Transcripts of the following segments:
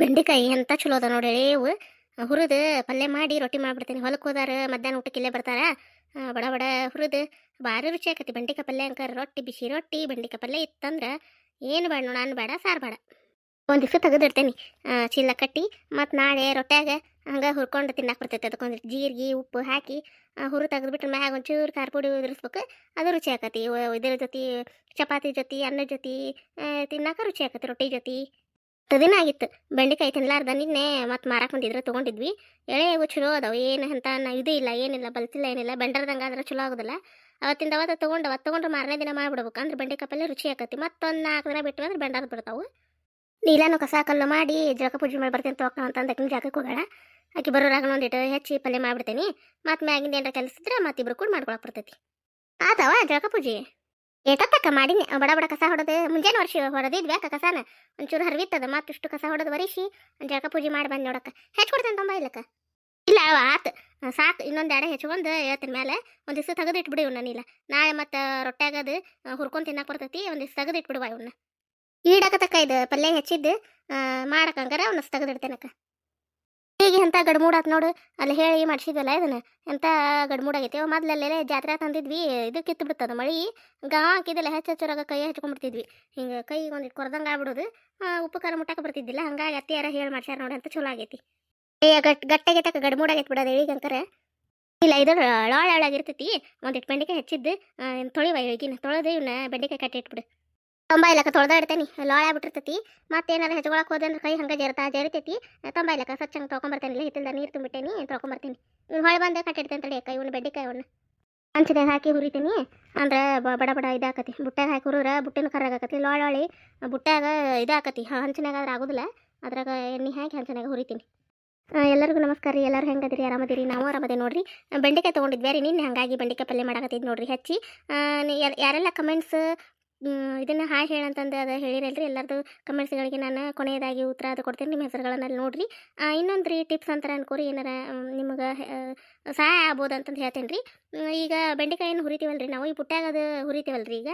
ಬೆಂಡೆಕಾಯಿ ಎಂತ ಚಲೋ ಅದ ನೋಡಿ ಇವು. ಹುರಿದು ಪಲ್ಯ ಮಾಡಿ ರೊಟ್ಟಿ ಮಾಡ್ಬಿಡ್ತೀನಿ. ಹೊಲಕ್ಕೆ ಹೋದಾರ, ಮಧ್ಯಾಹ್ನ ಊಟಕ್ಕೆ ಇಲ್ಲೇ ಬರ್ತಾರ. ಬಡ ಬಡ ಹುರಿದು ಭಾರಿ ರುಚಿ ಆಕತಿ ಬೆಂಡೆಕಾಯಿ ಪಲ್ಯ ಅಂಕಾರ ರೊಟ್ಟಿ, ಬಿಸಿ ರೊಟ್ಟಿ, ಬೆಂಡೆಕಾಯಿ ಪಲ್ಯ ಇತ್ತಂದ್ರೆ ಏನು ಬೇಡ ನಾನು ಬೇಡ, ಸಾರು ಬೇಡ. ಒಂದು ದಿವಸ ತೆಗೆದಿಡ್ತೇನೆ ಚೀಲ ಕಟ್ಟಿ ಮತ್ತು ನಾಳೆ ರೊಟ್ಯಾಗ ಹಂಗೆ ಹುರ್ಕೊಂಡು ತಿನ್ನಕ್ಕೆ ಬರ್ತೈತೆ. ಅದಕ್ಕೊಂದು ಜೀರಿಗೆ ಉಪ್ಪು ಹಾಕಿ ಹುರು ತೆಗೆದ್ಬಿಟ್ರೆ ಮ್ಯಾಗ ಒಂಚೂರು ಖಾರ ಪುಡಿ ಉದುರಿಸ್ಬೇಕು. ಅದು ರುಚಿ ಆಕತಿ. ಇದ್ರ ಜೊತೆ ಚಪಾತಿ ಜೊತೆ ಅನ್ನದ ಜೊತೆ ತಿನ್ನಕ್ಕೆ ರುಚಿ ಆಕತಿ. ರೊಟ್ಟಿ ಜೊತೆ. ದಿನ ಆಗಿತ್ತು. ಬೆಂಡೆಕಾಯಿ ತಿನ್ನಲಾರ್ದ ನಿನ್ನೆ ಮತ್ತೆ ಮಾರಕ್ಕೆ ಬಂದಿದ್ರೆ, ತೊಗೊಂಡಿದ್ವಿ. ಎಳೆ ಇವು ಚಲೋ ಅದಾವ, ಏನು ಅಂತ ಇದು ಇಲ್ಲ, ಏನಿಲ್ಲ, ಬಲ್ತಿಲ್ಲ ಏನಿಲ್ಲ, ಬೆಂಡರ್ದಂಗೆ ಆದ್ರೆ ಚಲೋ ಆಗೋದಿಲ್ಲ. ಅವತ್ತಿಂದ ಅವತ್ತು ತೊಗೊಂಡು ಅವತ್ತು ತೊಗೊಂಡ್ರೆ ಮಾರನೇ ದಿನ ಮಾಡ್ಬಿಡ್ಬೇಕು. ಅಂದ್ರೆ ಬೆಂಡೆಕಾಯಿ ಪಲ್ಯ ರುಚಿ ಆಕತಿ. ಮತ್ತೊಂದು ನಾಲ್ಕು ದಿನ ಬಿಟ್ಟು ಅಂದ್ರೆ ಬೆಂಡರ್ ಬಿಡ್ತಾವೆ. ನೀಲಾನು ಕಸ ಕಲ್ಲು ಮಾಡಿ ಜಳಕ ಪೂಜೆ ಮಾಡಿ ಬರ್ತೀನಿ ತೋಕ ಅಂತ ಅಂದಕ್ಕಿನ ಜಾಗಕ್ಕೆ ಹೋಗೋಣ ಆಕೆ ಬರೋರಾಗ ಒಂದಿಟ್ಟು ಹೆಚ್ಚಿ ಪಲ್ಯ ಮಾಡಿಬಿಡ್ತೀನಿ. ಮತ್ತು ಮ್ಯಾಗಿಂದ ಏನಾರ ಕೆಲಸ ಇದ್ರೆ ಮತ್ತೆ ಇಬ್ರು ಕೂಡ ಮಾಡ್ಕೊಳಕ್ಕೆ ಬರ್ತೈತಿ. ಆತವ ಜಳಕ ಪೂಜೆ? ಏಟತ್ತಕ್ಕ ಮಾಡಿನಿ ಬಡ ಬಡ ಕಸ ಹೊಡೆದು, ಮುಂಜಾನೆ ವರ್ಷ ಹೊಡೆದಿದ್ವಿ ಯಾಕೆ ಕಸಾನ. ಒಂಚೂರು ಹರಿವಿತ್ತದ, ಮತ್ತಿಷ್ಟು ಕಸ ಹೊಡೆದು ಬರಿಸಿ ಜಳಕ ಪೂಜೆ ಮಾಡಿ ಬಂದು ನೋಡಕ್ಕ. ಹೆಚ್ಚು ಕೊಡ್ತೇನೆ ತುಂಬ ಇಲ್ಲಕ್ಕ? ಇಲ್ಲ, ಅವ ಆತು. ಸಾಕು. ಇನ್ನೊಂದು ಎಡೆ ಹೆಚ್ಕೊಂಡು ಹೇಳ್ತೀನಿ ಮೇಲೆ ಒಂದು ದಿವಸ ತೆಗೆದು ಇಟ್ಬಿಡಿ ಇವನ್ನ ನೀಲ. ನಾಳೆ ಮತ್ತೆ ರೊಟ್ಯಾಗದು ಹುರ್ಕೊಂಡು ತಿನ್ನಕ್ಕೆ ಬರ್ತೈತಿ, ಒಂದು ದಿವಸ ತೆಗೆದು ಇಟ್ಬಿಡುವ ಇವನ್ನ ಈಡಾಕತಕ್ಕ ಇದು ಪಲ್ಯ ಹೆಚ್ಚಿದ್ದು ಮಾಡಕ್ಕಂಗಾರ ಅವನ್ನ ತೆಗೆದಿಡ್ತೇನಕ್ಕ. ಹೀಗೆ ಎಂಥ ಗಡ್ಮೂಡಾತ್ ನೋಡು. ಅಲ್ಲಿ ಹೇಳಿ ಮಾಡಿಸಿದ್ವಲ್ಲ ಇದನ್ನ. ಎಂಥ ಗಡ್ಮೂಡಾಗೈತಿ ಮೊದಲಲ್ಲೇ ಜಾತ್ರೆ ತಂದಿದ್ವಿ ಇದು ಕಿತ್ತು ಬಿಡ್ತದ ಮಳಿ. ಗಾ ಹಾಕಿದಲ್ಲ ಹೆಚ್ಚು ಹೆಚ್ಚರಾಗ ಕೈ ಹಚ್ಕೊಂಡ್ಬಿಡ್ತಿದ್ವಿ ಹಿಂಗೆ ಕೈ ಒಂದಿಟ್ಟು ಕೊರ್ದಂಗೆ ಆಗ್ಬಿಡೋದು. ಉಪಕಾರ ಉಪ್ಪು ಬರ್ತಿದ್ದಿಲ್ಲ. ಹಂಗಾಗಿ ಅತ್ತಿಯಾರ ಹೇಳಿ ಮಾಡ್ಸ್ಯಾರ ನೋಡಿ ಅಂತ ಚಲೋ ಆಗೈತಿ. ಏ, ಗಟ್, ಗಟ್ಟಗೆ ತಕ್ಕ ಗಡ್ಮೂಡಾಗೈತಿ ಬಿಡೋದು ಅಂತಾರೆ ಇಲ್ಲ, ಇದು ಲಾಳಾಳಾಗಿರ್ತೈತಿ ಒಂದಿಟ್ಟು ಬೆಂಡೆಕಾಯಿ ಹೆಚ್ಚಿದ್ದು. ತೊಳಿವ ಈಗಿನ ತೊಳೆದು ಇವನ್ನ ಬೆಂಡೆಕಾಯಿ ಕಟ್ಟಿ ಇಟ್ಬಿಡು. ತೊಂಬ ಇಲ್ಲಕ್ಕ ತೊಳ್ದ ಇಡ್ತೇನಿ, ಲಾಳ ಬಿಟ್ಟಿರ್ತೈತಿ ಮತ್ತೇನಾರ ಹೆಚ್ಕೊಳಕ್ಕೆ ಹೋದ್ರೆ ಕೈ ಹಂಗೆ ಜರ್ತಾ ಜರಿತೈತಿ. ತೊಂಬ ಇಲ್ಲಕ್ಕ ಸ್ವಚ್ಛ ಹಂಗೆ ತೊಗೊಂಬರ್ತೇನೆ ಹಿತ್ತಲ್ದ ನೀರು ತುಂಬಿಟ್ಟೇನಿ ತೊಗೊಂಬರ್ತೀನಿ ಹೊಳೆ ಬಂದೆ ಕಟ್ಟಿಡ್ತೇನೆ ತಡಿ ಕೈ ಇವನು ಬೆಂಡೆಕಾಯಿ ಅವನ್ನ ಹಂಚಿದಾಗ ಹಾಕಿ ಹುರಿತೀನಿ, ಅಂದ್ರೆ ಬಡ ಬಡ ಇದಾಕತಿ. ಬುಟ್ಟಾಗ ಹಾಕಿ ಹುರಿದ್ರೆ ಬುಟ್ಟಿನ ಕರ್ರಾಗಕತಿ ಲೋಳೊಳಿ ಬುಟ್ಟಾಗ ಇದಾಕತಿ. ಹಂಚಿನಾಗ ಆದ್ರೆ ಆಗೋದಿಲ್ಲ, ಅದ್ರಾಗ ಎಣ್ಣೆ ಹಾಕಿ ಹಂಚಿನಾಗ ಹುರಿತೀನಿ. ಎಲ್ಲರಿಗೂ ನಮಸ್ಕಾರ ರೀ, ಎಲ್ಲರೂ ಹೆಂಗದಿರಿ, ಆರಾಮದಿರಿ? ನಾವು ಆರಾಮದೇ ನೋಡ್ರಿ. ಬೆಂಡೆಕಾಯಿ ತೊಗೊಂಡಿದ್ವಿ ರೀ ನಿನ್ನೆ ಹಂಗಾಗಿ ಬೆಂಡೆಕಾಯಿ ಪಲ್ಯ ಮಾಡಕತ್ತಿದ್ ನೋಡ್ರಿ, ಹಚ್ಚಿ. ಯಾರೆಲ್ಲ ಕಮೆಂಟ್ಸ್ ಇದನ್ನು ಹಾಯ್ ಹೇಳಂತಂದು ಅದು ಹೇಳಿರಲ್ರಿ ಎಲ್ಲರದು ಕಮೆಂಟ್ಸ್ಗಳಿಗೆ ನಾನು ಕೊನೆಯದಾಗಿ ಉತ್ತರ ಅದು ಕೊಡ್ತೀನಿ, ನಿಮ್ಮ ಹೆಸರುಗಳನ್ನ ನೋಡಿರಿ ನೋಡ್ರಿ. ಇನ್ನೊಂದು ರೀ ಟಿಪ್ಸ್ ಅಂತಾರೆ ಅನ್ಕೋರಿ ಏನಾರ ನಿಮಗೆ ಸಹಾಯ ಆಗ್ಬೋದು ಅಂತಂದು ಹೇಳ್ತೇನೆ ರೀ ಈಗ ಬೆಂಡೆಕಾಯನ್ನು ಹುರಿತೀವಲ್ರಿ ನಾವು? ಈ ಪುಟ್ಟಾಗ ಅದು ಹುರಿತೀವಲ್ರಿ ಈಗ?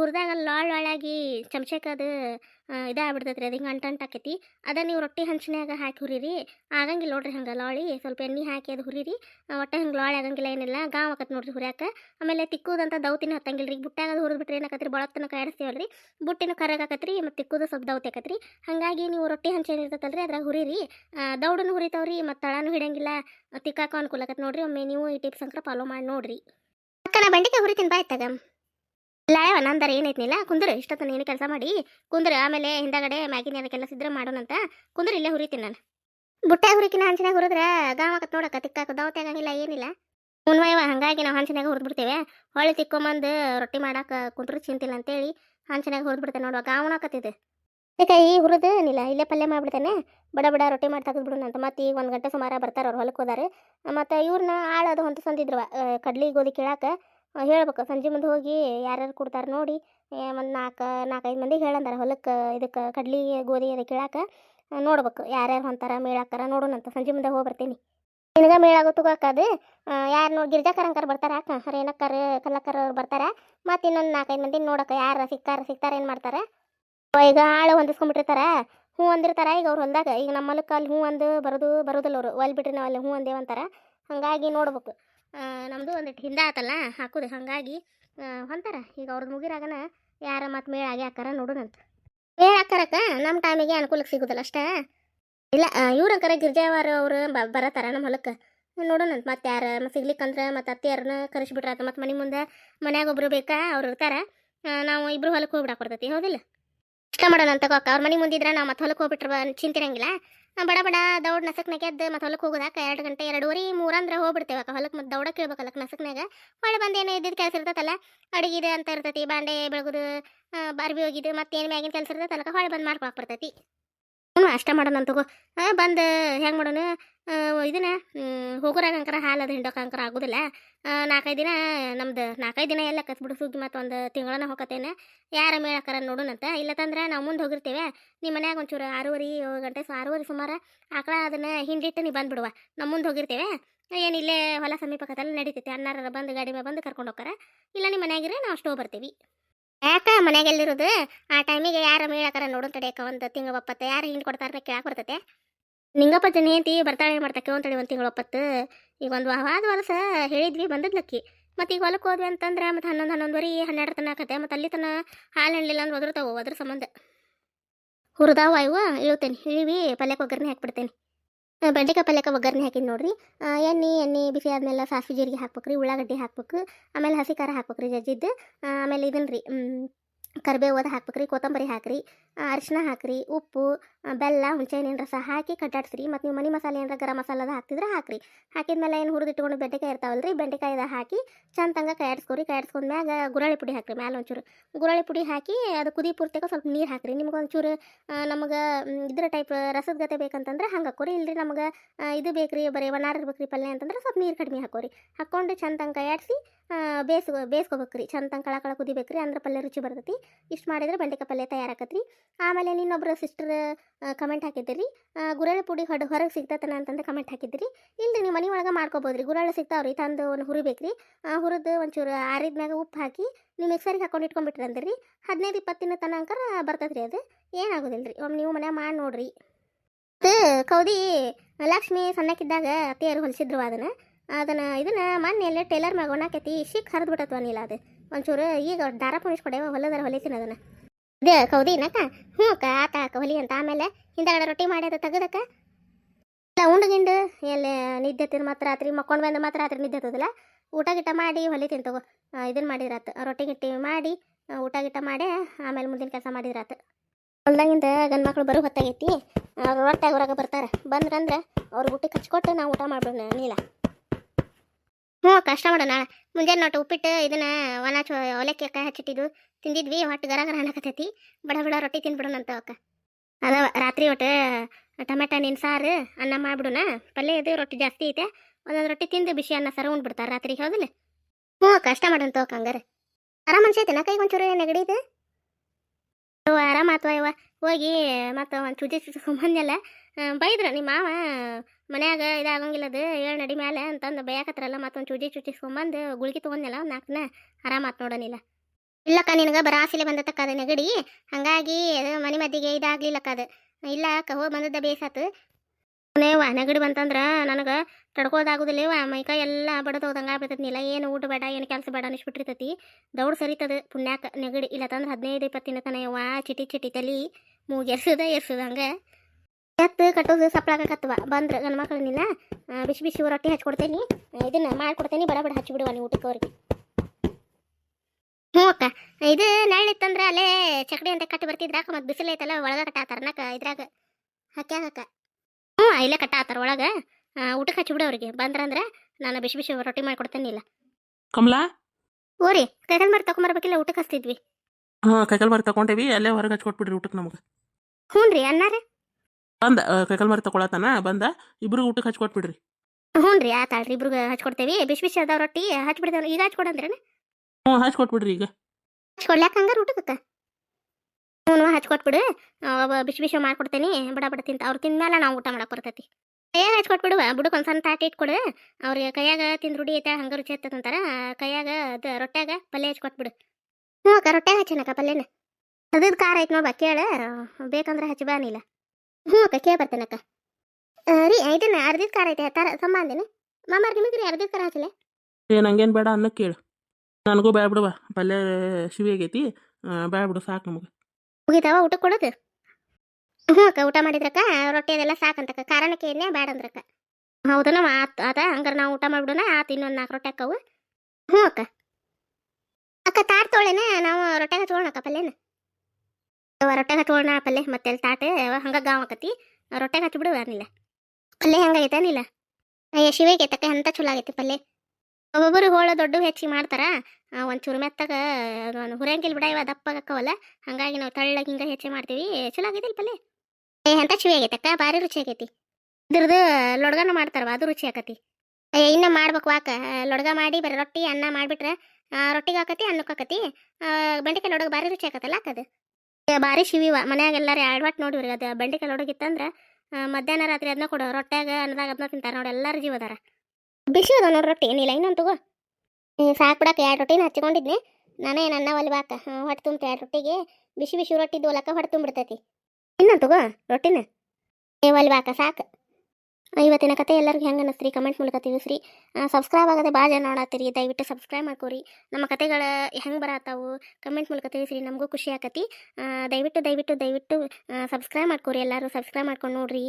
ಹುರಿದಾಗ ಲಾಳ್ ಲಾಳಾಗಿ ಚಮಚಕ್ಕದು ಇದಾಗ್ಬಿಡ್ತೈತೆ ರೀ ಅದು ಹಿಂಗೆ ಅಂಟಂಟ್ ಆಕೈತಿ ಅದ ನೀವು ರೊಟ್ಟಿ ಹಂಚಿನ್ಯಾಗ ಹಾಕಿ ಹುರಿರಿ. ಆಗಂಗಿಲ್ಲ ನೋಡ್ರಿ ಹಂಗೆ ಲಾಳಿ, ಸ್ವಲ್ಪ ಎಣ್ಣೆ ಹಾಕಿ ಅದು ಹುರಿರಿ. ಒಟ್ಟೆ ಹಂಗೆ ಲಾಳಿ ಆಗಂಗಿಲ್ಲ, ಏನಿಲ್ಲ. ಗಾವ್ ಆಕತ್ ನೋಡ್ರಿ ಹುರಿಯಾಕ. ಆಮೇಲೆ ತಿಕ್ಕುದಂತ ದೌತಿನ ಹತ್ತಂಗಿಲ್ಲ ರೀ ಬುಟ್ಟಾಗ ಹುರಿದ್ಬಿಟ್ರೆ ಏನಾಕತ್ರಿ? ಬಳತ್ತನ ಕಾಯಿಸ್ತೀವಲ್ರಿ. ಬುಟ್ಟಿನ ಕರಗಾಕತ್ರಿ ಮತ್ತು ತಿಕ್ಕುದು ಸ್ವಲ್ಪ ದೌತಿ ಆಕತ್ರಿ. ಹಾಗಾಗಿ ನೀವು ರೊಟ್ಟಿ ಹಂಚೇನಿರ್ತೈತಲ್ರಿ, ಅದ್ರಾಗ ಹುರಿರಿ. ದೌಡನ್ನು ಹುರಿತಾವ್ರಿ, ಮತ್ತು ತಳನು ಹಿಡಂಗಿಲ್ಲ ತಿಕ್ಕಾಕ ಅನುಕೂಲ ಆಗತ್ತೆ ನೋಡ್ರಿ ಒಮ್ಮೆ ನೀವು ಈ ಟಿಪ್ಸ್ ಅಂಕರ ಫಾಲೋ ಮಾಡಿ ನೋಡ್ರಿ. ಅಕ್ಕನ ಬಂಡಿಕೆ ಹುರಿ ಹುರಿತೀನಿ ಬಾಯ್ ತಗ ಲಾಯವ ನಂದರ ಏನೈತಿನಿಲ್ಲ ಕುಂದ್ರ ಇಷ್ಟೊತ್ತು ನೀನು ಕೆಲಸ ಮಾಡಿ ಕುಂದ್ರ ಆಮೇಲೆ ಹಿಂದಗಡೆ ಮ್ಯಾಗಿನ ಅದಕ್ಕೆಲ್ಲ ಕೆಲಸ ಇದ್ರೆ ಮಾಡೋಣಂತ ಕುಂದ್ರ ಇಲ್ಲೇ ಹುರಿತೀನಿ ನಾನು. ಬುಟ್ಟಾಗ ಹುರಿಕಿನ ಹಂಚಿನಾಗ ಹುರಿದ್ರೆ ಗಾವಾಕತ್ ನೋಡಕ್ಕ ತಿಕ್ಕಾಕ ದಾವತೆ ಆಗಂಗಿಲ್ಲ ಏನಿಲ್ಲ. ಮುನ್ವಯವ ಹಂಗಾಗಿ ನಾವು ಹಂಚಿನಾಗ ಹುರಿದ್ಬಿಡ್ತೇವೆ ಹೊಳ್ಳಿ ತಿಕ್ಕೊಂಬಂದು ರೊಟ್ಟಿ ಮಾಡಕ್ಕೆ ಕುಂತ್ರು ಚಿಂತಿಲ್ಲ ಅಂತೇಳಿ ಹಂಚಿನಾಗ ಹುರಿದ್ಬಿಡ್ತೇವೆ ನೋಡುವ ಗಾವಣಾಕತ್ತಿದೆ ಈ ಹುರಿದು ಏನಿಲ್ಲ ಇಲ್ಲೇ ಪಲ್ಯ ಮಾಡಿಬಿಡ್ತೇನೆ. ಬಡ ಬಡ ರೊಟ್ಟಿ ಮಾಡಿ ತೆಗೆದ್ಬಿಡೋಣ ಅಂತ. ಮತ್ತೆ ಈಗ ಒಂದು ಗಂಟೆ ಸುಮಾರು ಬರ್ತಾರೆ ಅವ್ರು ಹೊಲಕ್ಕೆ ಹೋದಾರೆ. ಮತ್ತು ಇವ್ರನ್ನ ಆಳದು ಹೊಂತ ಸಂದಿದ್ರು ಕಡ್ಲಿ ಗೋಧಿ ಕೇಳಕ್ಕೆ ಹೇಳ್ಬೇಕು. ಸಂಜೆ ಮುಂದೆ ಹೋಗಿ ಯಾರ್ಯಾರು ಕೊಡ್ತಾರೆ ನೋಡಿ. ಒಂದು ನಾಲ್ಕು ನಾಲ್ಕೈದು ಮಂದಿಗೆ ಹೇಳಂದಾರೆ ಹೊಲಕ್ಕೆ ಇದಕ್ಕೆ ಕಡ್ಲಿ, ಗೋಧಿ ಅದು ಕೇಳಕ್ಕೆ ನೋಡ್ಬೇಕು. ಯಾರ್ಯಾರು ಹೊಂತಾರ ಮೇಳಾಕಾರ ನೋಡೋಣಂತ ಸಂಜೆ ಮುಂದೆ ಹೋಗಿ ಬರ್ತೀನಿ. ನಿನಗೆ ಮೇಳಾಗೋ ತಗೋಕದು ಯಾರು ನೋಡಿ, ಗಿರ್ಜಾಕರಂಕರ್ ಬರ್ತಾರೆ. ರೇಣಕ್ಕರ್ ಕಲ್ಲಕ್ಕರ್ ಅವ್ರು ಬರ್ತಾರೆ. ಮತ್ತು ಇನ್ನೊಂದು ನಾಲ್ಕೈದು ಮಂದಿ ನೋಡಕ್ಕೆ ಯಾರು ಸಿಗ್ತಾರ ಸಿಗ್ತಾರೆ ಏನು ಮಾಡ್ತಾರೆ? ಈಗ ಆಳು ಹೊಂದಿಸ್ಕೊಂಡ್ಬಿಟ್ಟಿರ್ತಾರ. ಹ್ಞೂ ಅಂದಿರ್ತಾರೆ. ಈಗ ಅವ್ರು ಹೊಲ್ದಾಗ ಈಗ ನಮ್ಮ ಹೊಲಕ್ಕೆ ಅಲ್ಲಿ ಹೂ ಅಂದು ಬರೋದು, ಬರೋದಿಲ್ಲ ಅವರು. ಒಲ್ ಬಿಟ್ಟರೆ ನಾವು ಅಲ್ಲಿ ಹೂ ಅಂದೇವಂತಾರೆ ಹಾಗಾಗಿ ನೋಡ್ಬೇಕು. ನಮ್ಮದು ಒಂದಿಟ್ಟು ಹಿಂದೆ ಆತಲ್ಲ, ಹಾಕೋದು. ಹಾಗಾಗಿ ಹೊಂತಾರ. ಈಗ ಅವ್ರದ್ದು ಮುಗಿರಾಗನ ಯಾರ ಮತ್ತು ಮೇಳ ಆಗಿ ಹಾಕಾರ ನೋಡೋಣಂತ. ಮೇಳ ಹಾಕಾರಕ್ಕ ನಮ್ಮ ಟೈಮಿಗೆ ಅನುಕೂಲಕ್ಕೆ ಸಿಗೋದಿಲ್ಲ ಅಷ್ಟೇ. ಇಲ್ಲ ಇವ್ರು ಅಂಕರ ಗಿರ್ಜಾವಾರ ಅವರು ಬರತ್ತಾರ ನಮ್ಮ ಹೊಲಕ್ಕೆ. ನೋಡೋಣಂತ. ಮತ್ತೆ ಯಾರ ಸಿಗ್ಲಿಕ್ಕಂದ್ರೆ ಮತ್ತೆ ಅತ್ತೆಯಾರನ್ನ ಕರೆಸಿಬಿಟ್ರಾತ ಮತ್ತು ಮನೆ ಮುಂದೆ ಮನ್ಯಾಗ ಒಬ್ಬರು ಬೇಕಾ? ಅವ್ರು ಇರ್ತಾರೆ. ನಾವು ಇಬ್ಬರು ಹೊಲಕ್ಕೆ ಹೋಗ್ಬಿಡಕ್ಕೆ ಬರ್ತೈತಿ. ಹೌದಿಲ್ಲ? ಇಷ್ಟ ಮಾಡೋಣ ಅಂತ ಅಕ್ಕ ಅವ್ರ ಮನೆ ಮುಂದಿದ್ರೆ ನಾವು ಮತ್ತೆ ಹೊಲಕ್ಕೆ ಹೋಗ್ಬಿಟ್ರೆ ಚಿಂತಿರಂಗಿಲ್ಲ. ಆ, ಬಡ ಬಡ ದೌಡ್ ನಸಕ್ನಾಗ ಎದ್ದು ಮತ್ತೆ ಹೊಲಕ್ಕೆ ಹೋಗೋದಾಕ ಎರಡು ಗಂಟೆ ಎರಡೂವರೆ ಮೂರಂದ್ರೆ ಹೋಗ್ಬಿಡ್ತೇವೆ ಅಕ್ಕ. ಹೊಲಕ್ಕೆ ಮತ್ತೆ ದೌಡಕ್ಕೆ ಕೇಳ್ಬೇಕಲ್ಲ ನಸಕ್ನಾಗ ಹೊಳೆ ಬಂದು ಏನೋ ಇದ್ದಿದ್ದು ಕೆಲಸ ಇರ್ತೈತಲ್ಲ ಅಡುಗೆದು ಅಂತ ಇರ್ತೈತಿ ಬಾಂಡೆ ಬೆಳಗುದು ಬಾರ್ಬಿ ಹೋಗಿದ್ದು ಮತ್ತೇನು ಮ್ಯಾಗಿನ ಕೆಲಸ ಇರ್ತೈತಲ್ಲ ಹೊಳೆ ಬಂದು ಮಾಡ್ಕೊಳಕ್ ಬರ್ತೈತಿ. ಹ್ಞೂ, ಅಷ್ಟ ಮಾಡೋಣ ಅಂತ ತಗೋ ಬಂದು, ಹೆಂಗೆ ಮಾಡೋಣ? ಇದನ್ನ ಹೋಗೋರಾಗ ಅಂಕರ ಹಾಲು ಅದು ಹಿಂಡೋಕೆ ಅಂಕರ ಆಗೋದಿಲ್ಲ. ನಾಲ್ಕೈದು ದಿನ, ನಮ್ದು ನಾಲ್ಕೈದು ದಿನ ಎಲ್ಲ ಕತ್ಬಿಡು ಸುಗ್ಗಿ ಮತ್ತು ಒಂದು ತಿಂಗಳನ್ನ ಹೋಗತ್ತೇನೆ ಯಾರ ಮೇಳಕ್ಕಾರ ನೋಡೋಣಂತ ಇಲ್ಲತ್ತಂದ್ರೆ ನಾವು ಮುಂದೆ ಹೋಗಿರ್ತೇವೆ. ನಿಮ್ಮ ಮನ್ಯಾಗ ಒಂಚೂರು ಆರೂವರೆ, ಏಳು ಗಂಟೆ ಆರೂವರೆ ಸುಮಾರು ಆಕಳ ಅದನ್ನು ಹಿಂಡಿಟ್ಟು ನೀವು ಬಂದ್ಬಿಡುವ. ನಮ್ಮ ಮುಂದೆ ಹೋಗಿರ್ತೇವೆ. ಏನು ಇಲ್ಲೇ ಹೊಲ ಸಮೀಪಕದಲ್ಲಿ ನಡೀತೈತೆ. ಅನ್ನಾರ ಬಂದು, ಗಾಡಿ ಮೇಲೆ ಬಂದು ಕರ್ಕೊಂಡು ಹೋಗ್ತಾರೆ ಇಲ್ಲ ನಿಮ್ಮ ಮನೆಯಾಗಿರೇ ನಾವು ಅಷ್ಟು ಬರ್ತೀವಿ. ಯಾಕ ಮನೆಗೆಲ್ಲಿರೋದು? ಆ ಟೈಮಿಗೆ ಯಾರ ಮೇಳಕರ ನೋಡೋನ್ ತಡಿಯಕ ಒಂದು ತಿಂಗಳ ಯಾರು ಹಿಂಗೆ ಕೊಡ್ತಾರ ಕೇಳಕ್ ಬರ್ತೈತೆ. ನಿಂಗಪ್ಪ ಜನ ಬರ್ತಾಳೆ ಮಾಡ್ತಕ್ಕೆ ಒಂದು ತಡಿ ಒಂದು ತಿಂಗಳ ಒಪ್ಪತ್ತು. ಈಗ ಒಂದು ವಾದ ಹೊಲಸ ಹೇಳಿದ್ವಿ ಬಂದದ್ಲಕ್ಕಿ ಮತ್ತೆ ಈಗ ಹೊಲಕ್ಕೆ ಹೋದ್ವಿ ಅಂತಂದ್ರೆ ಮತ್ತೆ ಹನ್ನೊಂದು, ಹನ್ನೊಂದುವರೆ, ಹನ್ನೆರಡು ತನ ಆಕತೆ ಮತ್ತೆ ಅಲ್ಲಿ ತನ ಹಾಲು ಹಣ್ಣಿಲ್ಲ ಅಂದ್ರೆ ಒದರ್ತಾವು ಅದ್ರ ಸಂಬಂಧ. ಹುರಿದಾವ ಇವು ಇಳ್ತೇನೆ, ಇಳಿವಿ ಪಲ್ಯಕ್ಕೆ ಒಗ್ಗರಣೆ ಹಾಕ್ಬಿಡ್ತೇನೆ. ಬೆಂಡೆಕಾಯಿ ಪಲ್ಯಕ್ಕೆ ಒಗ್ಗರಣೆ ಹಾಕಿದ್ ನೋಡ್ರಿ. ಎಣ್ಣೆ ಎಣ್ಣೆ ಬಿಸಿ ಆದಮೇಲೆ ಸಾಸಿವೆ ಜೀರಿಗೆ ಹಾಕ್ಬೇಕ್ರಿ ಉಳ್ಳಾಗಡ್ಡಿ ಹಾಕ್ಬೇಕು ಆಮೇಲೆ ಹಸಿ ಖಾರ ಹಾಕ್ಬೇಕ್ರಿ ಜಜ್ಜಿದ್ದು. ಆ, ಆಮೇಲೆ ಇದನ್ನ ರೀ ಕರಿಬೇವು ಅದು ಹಾಕ್ಬೇಕ್ರಿ ಕೊತ್ತಂಬರಿ ಹಾಕ್ರಿ ಅರಿಶಿನ ಹಾಕ್ರಿ ಉಪ್ಪು ಬೆಲ್ಲ ಹುಣಸೆಹಣ್ಣಿನ ರಸ ಹಾಕಿ ಕಟ್ಟಾಡ್ಸ್ರಿ. ಮತ್ತು ನೀವು ಮನಿ ಮಸಾಲೆ ಏನಾರ ಗರಂ ಮಸಾಲದ ಹಾಕ್ತಿದ್ರೆ ಹಾಕ್ರಿ. ಹಾಕಿದ್ಮೇಲೆ ಏನು ಹುರಿದಿಟ್ಕೊಂಡು ಬೆಂಡೆಕಾಯಿ ಇರ್ತಾವಲ್ರಿ ಬೆಂಡೆಕಾಯಿದ ಹಾಕಿ ಚಂದ ತಂಗ ಕೈಯಾಡ್ಸ್ಕೊರಿ. ಮ್ಯಾಗ ಗುರಾಳಿ ಪುಡಿ ಹಾಕ್ರಿ, ಮ್ಯಾಲೆ ಒಂಚೂರು ಗುರಾಳಿ ಪುಡಿ ಹಾಕಿ ಅದು ಕುದಿ ಪೂರ್ತಿಗೆ ಸ್ವಲ್ಪ ನೀರು ಹಾಕ್ರಿ. ನಿಮ್ಗೆ ಒಂಚೂರು ನಮಗೆ ಇದ್ರ ಟೈಪ್ ರಸದ ಗತೆ ಬೇಕಂತಂದ್ರೆ ಹಂಗೆ ಹಾಕೋರಿ ಇಲ್ಲರಿ ನಮಗೆ ಇದು ಬೇಕ್ರಿ, ಬರೀ ಒಣಾರ್ ಇರ್ಬೇಕ್ರಿ ಪಲ್ಯ ಅಂತಂದ್ರೆ ಸ್ವಲ್ಪ ನೀರು ಕಡಿಮೆ ಹಾಕೋರಿ ಹಾಕ್ಕೊಂಡು ಚಂದಂಗೆ ಕೈಯಾಡ್ಸಿ ರೀ ಚಂದ ತಂಗ ಕಳ ಕಳ ಕುದಿಬೇಕ್ರಿ. ಅಂದ್ರೆ ಪಲ್ಯ ರುಚಿ ಬರ್ತೈತಿ. ಇಷ್ಟು ಮಾಡಿದ್ರೆ ಬೆಂಡೆಕಾಯಿ ಪಲ್ಯ ತಯಾರಾಕತ್ರಿ. ಆಮೇಲೆ ಇನ್ನೊಬ್ರು ಸಿಸ್ಟರ್ ಕಮೆಂಟ್ ಹಾಕಿದ್ರಿ ಗುರಳ ಪುಡಿ ಹೊಡ, ಹೊರಗೆ ಸಿಗ್ತತನ ಅಂತಂದು ಕಮೆಂಟ್ ಹಾಕಿದ್ರಿ ಇಲ್ರಿ, ನೀವು ಮನೆ ಒಳಗೆ ಮಾಡ್ಕೋಬೋದ್ರಿ. ಗುರಾಳಿ ಸಿಗ್ತಾವ್ರಿ ತಂದು ಒಂದು ಹುರಿಬೇಕ್ರಿ ಹುರಿದು ಒಂಚೂರು ಆರಿದ್ಮ್ಯಾಗ ಉಪ್ಪು ಹಾಕಿ, ನೀವು ಮಿಕ್ಸರಿಗೆ ಹಾಕೊಂಡು ಇಟ್ಕೊಂಡ್ಬಿಟ್ರಿ ಅಂದ್ರಿ. ಹದಿನೈದು, ಇಪ್ಪತ್ತು ದಿನ ತನಕ ರೀ ಅದು. ಏನಾಗೋದಿಲ್ಲ ರೀ ಒಮ್ಮೆ ನೀವು ಮನ್ಯಾಗ ಮಾಡಿ ನೋಡ್ರಿ. ಅದು ಕೌದಿ ಲಕ್ಷ್ಮಿ ಸಣ್ಣಕ್ಕಿದ್ದಾಗ ಅತ್ತೆಯರು ಹೊಲಿಸಿದ್ರು ಅದನ್ನು. ಅದನ್ನು ಇದನ್ನು ಮೊನ್ನೆ ಎಲ್ಲ ಟೇಲರ್ ಮ್ಯಾಗ ಒಣಾಕೈತಿ ಶಿಕ್ ಹರಿದು ಬಿಟ್ಟತ್ವ ನೀಲ ಅದು. ಒಂಚೂರು ಈಗ ದಾರ ಪುಣಿಸ್ಕೊಡೇವ, ಹೊಲದಾರ ಹೊಲಿತೀನಿ ಅದನ್ನು. ಇದು ಕೌದಿನಕ್ಕ ಹ್ಞೂ ಅಕ್ಕ, ಆತ ಹೊಲಿ ಅಂತ. ಆಮೇಲೆ ಹಿಂದಗಡೆ ರೊಟ್ಟಿ ಮಾಡಿ ತೆಗದಕ್ಕ? ಇಲ್ಲ, ಉಂಡು ಗಿಂಡು. ಎಲ್ಲಿ ನಿದ್ದೆ ತಿನ್ ಮಾತ್ರ ರಾತ್ರಿ, ಮಕ್ಕೊಂಡು ಬಂದು ಮಾತ್ರ ರಾತ್ರಿ ನಿದ್ದೆ ಊಟ ಗಿಟ್ಟ ಮಾಡಿ ಹೊಲಿ ತಗೋ. ಇದನ್ನು ಮಾಡಿದ್ರಾತು. ರೊಟ್ಟಿ ಗಿಟ್ಟಿ ಮಾಡಿ ಊಟ ಗಿಟ್ಟ ಮಾಡಿ, ಆಮೇಲೆ ಮುಂದಿನ ಕೆಲಸ ಮಾಡಿದ್ರಾತು. ಹೊಲ್ದಾಗಿಂದ ಗಂಡು ಮಕ್ಳು ಬರೋ ಹೊತ್ತಾಗೈತಿ. ಅವ್ರು ರೊಟ್ಟೆ ಹೊರಗೆ ಬರ್ತಾರೆ. ಬಂದ್ರಂದ್ರೆ ಅವ್ರ ಊಟಕ್ಕೆ ಹಚ್ಕೊಟ್ಟು ನಾವು ಊಟ ಮಾಡ್ಬಿಡೋಣ, ನೀಲ. ಹ್ಞೂ ಕಷ್ಟ ಮಾಡೋಣ ನಾಳೆ. ಮುಂಜಾನೆ ನೋಟು ಉಪ್ಪಿಟ್ಟು ಇದನ್ನ ಒಣ ಚೊ ಅವಲಕ್ಕಿ ಕಾಯಿ ಹಚ್ಚಿಟ್ಟಿದ್ದು. ತಿಂದಿದ್ವಿ, ಹೊಟ್ಟೆ ಗರ ಗರ ಅನ್ನಕತ್ತೈತಿ. ಬಡ ಬಡ ರೊಟ್ಟಿ ತಿಂದ್ಬಿಡೋಣ ಅಂತ ಅಕ್ಕ ಅದ ರಾತ್ರಿ ಒಟ್ಟು ಟೊಮೆಟೊ ನಿನ್ ಸಾರು, ಅನ್ನ ಮಾಡ್ಬಿಡೋಣ. ಪಲ್ಯ ಇದು ರೊಟ್ಟಿ ಜಾಸ್ತಿ ಐತೆ. ಒಂದೊಂದು ರೊಟ್ಟಿ ತಿಂದು ಬಿಸಿ ಅನ್ನ ಸರ ಉಂಡ್ಬಿಡ್ತಾರೆ ರಾತ್ರಿ ಹೌದಿಲ್ಲ? ಹ್ಞೂ, ಕಷ್ಟ ಮಾಡೋಣ ತೋಕ ಹಂಗಾರೆ. ಆರಾಮ ಅನ್ಸೈತೆ ನಾ ಕೈಗೆ ಒಂಚೂರು ನೆಗಡಿ ಇದು? ಆರಾಮ ಆತ್ವ ಇವ ಹೋಗಿ ಮತ್ತು ಒಂದು ಚುಜಿ ಸುಮ್ಮನೆಲ್ಲ ಬೈದ್ರು ನಿಮ್ಮ ಮಾವ. ಮನ್ಯಾಗ ಇದಾಗಂಗಿಲ್ಲ ಅದು, ಏಳು ನಡಿ ಮೇಲೆ ಅಂತಂದು ಬೈಯಾಕತ್ರಲ್ಲ. ಮತ್ತೊಂದು ಚುಜಿ ಚುಚ್ಚಿಸ್ಕೊಂಬಂದು ಗುಳಿಗೆ ತೊಗೊಂಡೆಲ್ಲ ಒಂದು ಆರಾಮ ಆತು ನೋಡೋನಿಲ್ಲ ಇಲ್ಲಕ್ಕ ನಿನಗೆ ಬರಾಸಿಲೆ ಬಂದತಕ್ಕ ಅದು ನೆಗಡಿ. ಹಂಗಾಗಿ ಅದು ಮನೆ ಮದ್ದಿಗೆ ಇದಾಗ್ಲಿಲ್ಲಕ್ಕ ಅದು. ಇಲ್ಲ ಅಕ್ಕ ಹೋಗಿ ಬಂದದ್ದ ಬೇಸಾತು. ನೆಗಡಿ ಬಂತಂದ್ರೆ ನನಗೆ ತಡ್ಕೋದಾಗುದಿಲ್ಲ ಮೈಕ ಎಲ್ಲ ಬಡದು ಹೋದಂಗೆ ಆಗ್ಬಿಡ್ತೈತಿನಿಲ್ಲ ಏನು ಊಟ ಬೇಡ, ಏನು ಕೆಲಸ ಬೇಡ ಅನಿಸ್ಬಿಟ್ಟಿರ್ತೈತಿ. ದೌಡ್ ಸರಿತದ ಪುಣ್ಯಾಕ ನೆಗಡಿ. ಇಲ್ಲ ತಂದ್ರೆ ಹದಿನೈದು ಇಪ್ಪತ್ತಿನ ತನ ಯವ್ವ, ಚಿಟಿ ಚಿಟಿ ತಲಿ ಮೂಗ್ ಎರ್ಸುದ ಎರ್ಸುದ ಹಂಗೆ. ಎತ್ತು ಕಟ್ಟೋದು ಸಪ್ಳಾಕತ್ವ ಬಂದ್ರೆ ಗಂಡು ಮಕ್ಕಳನ್ನಿಲ್ಲ ಬಿಸಿ ಬಿಸಿ ರೊಟ್ಟಿ ಹಚ್ಕೊಡ್ತೇನಿ. ಇದನ್ನ ಮಾಡ್ಕೊಡ್ತೇನಿ. ಬಡ ಬಡ ಹಚ್ಚಿಬಿಡುವ ನೀವು ಊಟಕ್ಕೆ ಅವ್ರಿಗೆ. ಹ್ಞೂ ಅಕ್ಕ ಇದು ನೆರಳಿತ್ತಂದ್ರೆ ಅಲ್ಲೇ ಚಕಡಿ ಅಂತ ಕಟ್ಟಿ ಬರ್ತಿದ್ರಾಕ ಮತ್ತು ಬಿಸಿಲು ಐತಲ್ಲ ಒಳಗೆ ಕಟ್ಟಾತಾರ ನಕ ಇದ್ರಾಗ. ಹಾಕ್ಯಾಗಕ್ಕ ಹ್ಞೂ ಇಲ್ಲೇ ಕಟ್ಟಾತಾರ ಒಳಗೆ. ಊಟಕ್ಕೆ ಹಚ್ಚಿಬಿಡು ಅವ್ರಿಗೆ. ಬಂದ್ರಂದ್ರೆ ನಾನು ಬಿಸಿ ಬಿಸಿ ರೊಟ್ಟಿ ಮಾಡ್ಕೊಡ್ತೇನಿಲ್ಲ ಕಮಲಾ? ಓರಿ ಕೈಕಲ್ ಮಾಡಿ ತಗೊಂಬರ್ಬೇಕಿಲ್ಲ ಊಟಕ್ಕೆ ಹಚ್ತಿದ್ವಿ. ಹಾಂ ಕೈಕಲ್ ಮಾರಿ ತಗೊಂಡೇವಿ ಅಲ್ಲೇ ಹೊರಗೆ ಹಚ್ಕೊಟ್ಬಿಡ್ರಿ ಊಟಕ್ಕೆ ನಮಗೆ. ಹ್ಞೂ ರೀ ಅನ್ನಾರ ಬಂದ ಕೈಕಲ್ ಮಾರಿ ತಗೊಳತಾನ ಬಂದ ಇಬ್ರಿಗೆ ಊಟಕ್ಕೆ ಹಚ್ಕೊಟ್ಬಿಡ್ರಿ ಹ್ಞೂ ರೀ ಆತಾಳ್ರಿ ಇಬ್ರಿಗೆ ಹಚ್ಕೊಡ್ತೇವಿ ಬಿಸಿ ಬಿಸಿ ಅದಾವ ರೊಟ್ಟಿ ಹಚ್ಬಿಡ್ತೇವೆ ಈಗ ಹಚ್ಕೊಡಂದ್ರೇನ ಹ್ಞೂ ಹಚ್ಕೊಟ್ಬಿಡ್ರಿ ಈಗ. ಹಚ್ಕೊಡ್ಲಾಕ ಹಂಗಾರ ಊಟಕ್ಕೆ? ಹ್ಞೂ ಹಚ್ಕೊಟ್ಬಿಡು ಬಿಸಿ ಬಿಸಿ ಮಾಡ್ಕೊಡ್ತೇನೆ ಬಡ ಬಡ ತಿಂತ ಅವ್ರು ತಿಂದ್ಮೇಲೆ ನಾವು ಊಟ ಮಾಡಕ್ಕೆ ಬರ್ತೈತಿ. ಕೈಯಾಗ ಹಚ್ಕೊಟ್ಬಿಡು ಬುಡಕ್ಕೆ ಒಂದು ಸಣ್ಣ ತಾಟಿ ಇಟ್ಕೊಡು. ಅವ್ರಿಗೆ ಕೈಯಾಗ ತಿಂದು ರೂಢಿ ಐತೆ ಹಂಗೆ ರುಚಿ ಅಂತಾರ. ಕೈಯಾಗ ಅದು ಪಲ್ಲೆ ಪಲ್ಯ ಹಚ್ಕೊಟ್ಬಿಡು ಹ್ಞೂ ಅಕ್ಕ ರೊಟ್ಯಾಗ ಹಚ್ಚಿನಕ್ಕ ಪಲ್ಯನ? ಅದ್ರದ್ದು ಖಾರ ಐತೆ ನೋಡ್ಬಾ ಕೇಳ. ಬೇಕಂದ್ರೆ ಹಚ್ಚಿ ಬಾನಿಲ್ಲ ಹ್ಞೂ ಅಕ್ಕ ಕೇಳಿ ಬರ್ತೇನಕ್ಕ ರೀ ಇದನ್ನ ಅರ್ಧದ ಖಾರ ಐತೆ ತರ ಅಂದೇನೆ ಮಾಮಾರ್ ನಿಮಗೆ ರೀ ಅರ್ಧದ ಖಾರ ಹಚ್ಚಲೆ ನಂಗೇನು ಬೇಡ ಅನ್ನಕ್ಕೆ ಕೇಳು. ನನಗೂ ಬೇಡ ಬಿಡುವ ಪಲ್ಯ ಶಿವಿ ಆಗೈತಿ. ಬೇಡ ಬಿಡು, ಸಾಕು ನಮಗೆ. ಮುಗಿತಾವ ಊಟ ಕೊಡೋದು? ಹ್ಞೂ ಅಕ್ಕ, ಊಟ ಮಾಡಿದ್ರಕ್ಕ? ರೊಟ್ಟಿ ಅದೆಲ್ಲ ಸಾಕಂತಕ್ಕ. ಕಾರಣಕ್ಕೆ ಏನೇ ಬೇಡ ಅಂದ್ರಕ್ಕ. ಹೌದನ ಆತ್, ಅದ, ಹಂಗಾರೆ ನಾವು ಊಟ ಮಾಡ್ಬಿಡೋಣ, ಆತ ಇನ್ನೊಂದು ನಾಲ್ಕು ರೊಟ್ಟಿ ಅಕ್ಕವು ಹ್ಞೂ ಅಕ್ಕ. ಅಕ್ಕ, ತಾಟ್ ತೊಳೆನ ನಾವು ರೊಟ್ಟೆ ಹಚ್ಕೊಳ್ಳೋಣಕ್ಕ ಪಲ್ಯನ? ರೊಟ್ಟೆ ಹಚ್ಕೊಳ್ಳೋಣ ಪಲ್ಯ. ಮತ್ತೆ ತಾಟ ಹಂಗ ಗಾವ್ ಆಕತಿ. ರೊಟ್ಟಾಗ ಹಚ್ಬಿಡು ಅನಿಲ್ಲ ಪಲ್ಯ ಹಂಗಾಗೈತೆ ಅನ್ನಿಲ್ಲ ಅಯ್ಯ ಶಿವಿಗೆ ತಕ್ಕ ಎಂತ ಚಲೋ ಆಗೈತಿ ಪಲ್ಯ? ಒಬ್ಬೊಬ್ಬರು ಹೋಳ ದೊಡ್ಡ ಹೆಚ್ಚಿ ಮಾಡ್ತಾರ. ಒಂಚೂರು ಮೆತ್ತಗ, ಅದೊಂದು ಹುರಿಯಂಗಿಲ್ ಬಿಡ ಇವ ದಪ್ಪಾಗಕ್ಕವಲ್ಲ ಹಂಗಾಗಿ ನಾವು ತಳ್ಳಗ ಹಿಂಗ ಹೆಚ್ಚೆ ಮಾಡ್ತೀವಿ. ಚಲೋ ಆಗೈತಿಲ್ಲ ಪಲ್ಲೆ ಏ ಎಂತ ಆಗೈತೆ ಅಕ್ಕ, ಭಾರಿ ರುಚಿ ಆಗೈತಿ. ಇದ್ರದ್ದು ಲೊಡ್ಗನ ಮಾಡ್ತಾರವ ಅದು ರುಚಿ ಆಕತಿ ಏ, ಇನ್ನ ಮಾಡ್ಬೇಕು ವಾಕ. ಲೊಡ್ಗ ಮಾಡಿ ಬರೀ ರೊಟ್ಟಿ, ಅನ್ನ ಮಾಡಿಬಿಟ್ರೆ ರೊಟ್ಟಿಗೆ ಹಾಕತಿ ಅನ್ನಕ್ಕೆ ಹಾಕತಿ ಬೆಂಡೆಕಾಯಿ ಲೊಡಗ ಭಾರಿ ರುಚಿ ಆಕತ್ತಲ್ಲ ಹಾಕದು ಭಾರಿ ಶಿವಿವ. ಮನ್ಯಾಗ ಎಲ್ಲಾರು ಆಡ್ವಾಟ್ ನೋಡಿವ್ರಿ, ಅದು ಬೆಂಡೆಕಾಯಿ ಲೊಡಗಿತ್ತಂದ್ರೆ ಮಧ್ಯಾಹ್ನ ರಾತ್ರಿ ಅದನ್ನ ಕೊಡು. ರೊಟ್ಟ್ಯಾಗ ಅನ್ನದಾಗ ಅದನ್ನ ತಿಂತಾರೆ ನೋಡಿ, ಎಲ್ಲರೂ ಜೀವದಾರ ಬಿಸಿ ಅದ ನೋಡಿ ರೊಟ್ಟಿ. ಏನಿಲ್ಲ ಇನ್ನೊಂದು ತಗೋ ಸಾಕು ಬಿಡಕ್ಕೆ ಎರಡು ರೊಟ್ಟಿನ ಹಚ್ಕೊಂಡಿದ್ನಿ ನಾನೇ ನನ್ನ ಒಲ್ವಾಕ ಹೊಟ್ಟೆ ತುಂಬ ಎರಡು ರೊಟ್ಟಿಗೆ. ಬಿಸಿ ಬಿಸಿ ರೊಟ್ಟಿ ದೋಲಕ್ಕ ಹೊಟ್ಟೆ ತುಂಬಿಡ್ತೈತಿ. ಇನ್ನೊಂದು ತಗೋ ರೊಟ್ಟಿನ. ಏ ಒಲ್ವಾಕ ಸಾಕು. ಇವತ್ತಿನ ಕತೆ ಎಲ್ಲರಿಗೂ ಹೆಂಗೆ ಅನ್ನಿಸ್ತೀರಿ? ಕಮೆಂಟ್ ಮೂಲಕ ತಿಳಿಸ್ರಿ. ಸಬ್ಸ್ಕ್ರೈಬ್ ಆಗದೆ ಭಾಳ ಜನ ನೋಡತ್ತೀರಿ, ದಯವಿಟ್ಟು ಸಬ್ಸ್ಕ್ರೈಬ್ ಮಾಡ್ಕೊರಿ. ನಮ್ಮ ಕತೆಗಳು ಹೆಂಗೆ ಬರತ್ತಾವು ಕಮೆಂಟ್ ಮೂಲಕ ತಿಳಿಸ್ರಿ, ನಮಗೂ ಖುಷಿ ಆಕತಿ. ದಯವಿಟ್ಟು ದಯವಿಟ್ಟು ದಯವಿಟ್ಟು ಸಬ್ಸ್ಕ್ರೈಬ್ ಮಾಡ್ಕೊರಿ ಎಲ್ಲರೂ ಸಬ್ಸ್ಕ್ರೈಬ್ ಮಾಡ್ಕೊಂಡು ನೋಡ್ರಿ.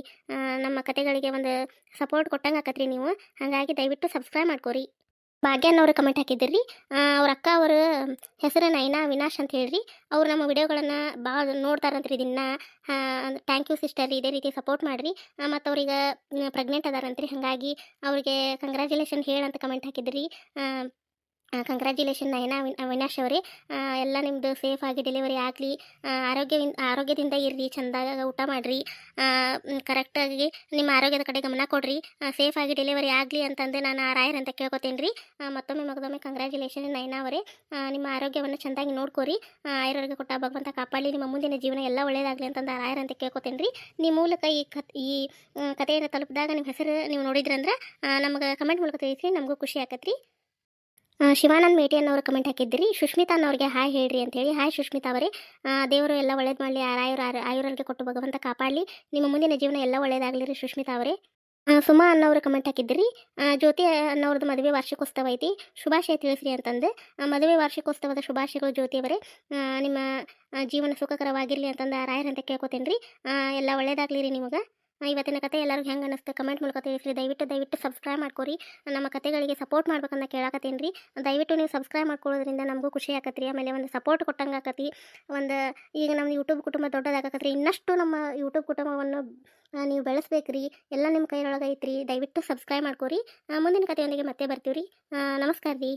ನಮ್ಮ ಕತೆಗಳಿಗೆ ಒಂದು ಸಪೋರ್ಟ್ ಕೊಟ್ಟಂಗೆ ಆಕತ್ರಿ ನೀವು. ಹಾಗಾಗಿ ದಯವಿಟ್ಟು ಸಬ್ಸ್ಕ್ರೈಬ್ ಮಾಡ್ಕೊರಿ. ಭಾಗ್ಯನವರು ಕಮೆಂಟ್ ಹಾಕಿದ್ದಿರಿ ಅವ್ರ ಅಕ್ಕ ಅವರು ಹೆಸರು ನೈನಾ, ವಿನಾಶ್ ಅಂತ ಹೇಳ್ರಿ. ಅವ್ರು ನಮ್ಮ ವಿಡಿಯೋಗಳನ್ನು ಭಾಳ ನೋಡ್ತಾರಂತ್ರಿ ದಿನ. ಥ್ಯಾಂಕ್ ಯು ಸಿಸ್ಟರ್ ಇದೇ ರೀತಿ ಸಪೋರ್ಟ್ ಮಾಡಿರಿ. ಮತ್ತು ಅವ್ರಿಗೆ ಪ್ರೆಗ್ನೆಂಟ್ ಅದಾರಂತ್ರಿ. ಹಾಗಾಗಿ ಅವ್ರಿಗೆ ಕಂಗ್ರ್ಯಾಚುಲೇಷನ್ ಹೇಳಂತ ಕಮೆಂಟ್ ಹಾಕಿದ್ರಿ. ಕಂಗ್ರ್ಯಾಚುಲೇಷನ್ ನಯನ ವಿನ್- ಅವಿನಾಶ್ ಅವರೇ. ಎಲ್ಲ ನಿಮ್ಮದು ಸೇಫ್ ಆಗಿ ಡೆಲಿವರಿ ಆಗಲಿ. ಆರೋಗ್ಯ ಆರೋಗ್ಯದಿಂದ ಇರ್ರಿ, ಚಂದಾಗ ಊಟ ಮಾಡಿರಿ. ಕರೆಕ್ಟಾಗಿ ನಿಮ್ಮ ಆರೋಗ್ಯದ ಕಡೆ ಗಮನ ಕೊಡ್ರಿ. ಸೇಫ್ ಆಗಿ ಡೆಲಿವರಿ ಆಗಲಿ ಅಂತಂದು ನಾನು ಆ ರಾಯರ್ ಅಂತ ಕೇಳ್ಕೊತೇನೆ ರೀ ಮತ್ತೊಮ್ಮೆ ಮಗದೊಮ್ಮೆ ಕಂಗ್ರ್ಯಾಚುಲೇಷನ್ ನಯನ ಅವರೇ. ನಿಮ್ಮ ಆರೋಗ್ಯವನ್ನು ಚೆಂದಾಗಿ ನೋಡ್ಕೊರಿ. ಆಯುರ್ವೇದ ಕೊಟ್ಟ ಭಗವಂತ ಕಾಪಾಡಲಿ. ನಿಮ್ಮ ಮುಂದಿನ ಜೀವನ ಎಲ್ಲ ಒಳ್ಳೆಯದಾಗಲಿ ಅಂತಂದು ಆ ರಾಯರ್ ಅಂತ ಕೇಳ್ಕೊತೇನೆ ರೀ ನಿಮ್ಮ ಮೂಲಕ ಈ ಕತ್ ಈ ಕಥೆಯನ್ನು ತಲುಪಿದಾಗ ನಿಮ್ಮ ಹೆಸರು ನೀವು ನೋಡಿದ್ರಂದ್ರೆ ನಮಗೆ ಕಮೆಂಟ್ ಮೂಲಕ ತಿಳಿಸಿ ನಮಗೂ ಖುಷಿ ಆಕತ್ರಿ. ಶಿವಾನಂದ್ ಮೇಟಿ ಅನ್ನೋರು ಕಮೆಂಟ್ ಹಾಕಿದ್ರಿ ಸುಷ್ಮಿತಾ ಅನ್ನೋರಿಗೆ ಹಾಯ್ ಹೇಳ್ರಿ ಅಂತೇಳಿ. ಹಾಯ್ ಸುಷ್ಮಿತಾ ಅವರೇ. ದೇವರು ಎಲ್ಲ ಒಳ್ಳೇದು ಮಾಡಲಿ. ಆಯುರ್ ಆಯುರ್ಗೆ ಕೊಟ್ಟು ಭಗವಂತ ಕಾಪಾಡಲಿ. ನಿಮ್ಮ ಮುಂದಿನ ಜೀವನ ಎಲ್ಲ ಒಳ್ಳೇದಾಗಲಿ ರೀ ಸುಷ್ಮಿತಾ ಅವರೇ ಸುಮಾ ಅನ್ನೋರು ಕಮೆಂಟ್ ಹಾಕಿದ್ರಿ ಜ್ಯೋತಿ ಅನ್ನೋರ್ದು ಮದುವೆ ವಾರ್ಷಿಕೋತ್ಸವ ಐತಿ. ಶುಭಾಶಯ ತಿಳಿಸ್ರಿ ಅಂತಂದು. ಮದುವೆ ವಾರ್ಷಿಕೋತ್ಸವದ ಶುಭಾಶಯಗಳು ಜ್ಯೋತಿ ಅವರೇ. ನಿಮ್ಮ ಜೀವನ ಸುಖಕರವಾಗಿರಲಿ ಅಂತಂದು ರಾಯರಂತ ಕೇಳ್ಕೊತೇನೆ ರೀ ಎಲ್ಲ ಒಳ್ಳೇದಾಗಲಿ ರೀ ನಿಮಗೆ. ಇವತ್ತಿನ ಕತೆ ಎಲ್ಲರಿಗೂ ಹೆಂಗೆ ಅನ್ನಿಸ್ತೆ ಕಮೆಂಟ್ ಮೂಲಕ ತಿಳಿಸ್ರಿ ದಯವಿಟ್ಟು ದಯವಿಟ್ಟು ಸಬ್ಸ್ಕ್ರೈಬ್ ಮಾಡ್ಕೊರಿ. ನಮ್ಮ ಕತೆಗಳಿಗೆ ಸಪೋರ್ಟ್ ಮಾಡ್ಬೇಕಂತ ಕೇಳಾಕತ್ತೀನಿ ರೀ. ದಯವಿಟ್ಟು ನೀವು ಸಬ್ಸ್ಕ್ರೈಬ್ ಮಾಡ್ಕೊಳ್ಳೋದ್ರಿಂದ ನಮಗೂ ಖುಷಿ ಆಕತ್ರಿ. ಆಮೇಲೆ ಒಂದು ಸಪೋರ್ಟ್ ಕೊಟ್ಟಂಗೆ ಆಕತಿ ಒಂದು ಈಗ ನಮ್ಮ ಯೂಟ್ಯೂಬ್ ಕುಟುಂಬ ದೊಡ್ಡದಾಗತ್ರಿ ಇನ್ನಷ್ಟು ನಮ್ಮ ಯೂಟ್ಯೂಬ್ ಕುಟುಂಬವನ್ನು ನೀವು ಬೆಳೆಸ್ಬೇಕು ರೀ ಎಲ್ಲ ನಿಮ್ಮ ಕೈಯೊಳಗೆ ಐತ್ರಿ. ದಯವಿಟ್ಟು ಸಬ್ಸ್ಕ್ರೈಬ್ ಮಾಡ್ಕೊರಿ. ಮುಂದಿನ ಕಥೆಯೊಂದಿಗೆ ಮತ್ತೆ ಬರ್ತೀವಿ ರೀ ನಮಸ್ಕಾರ ರೀ.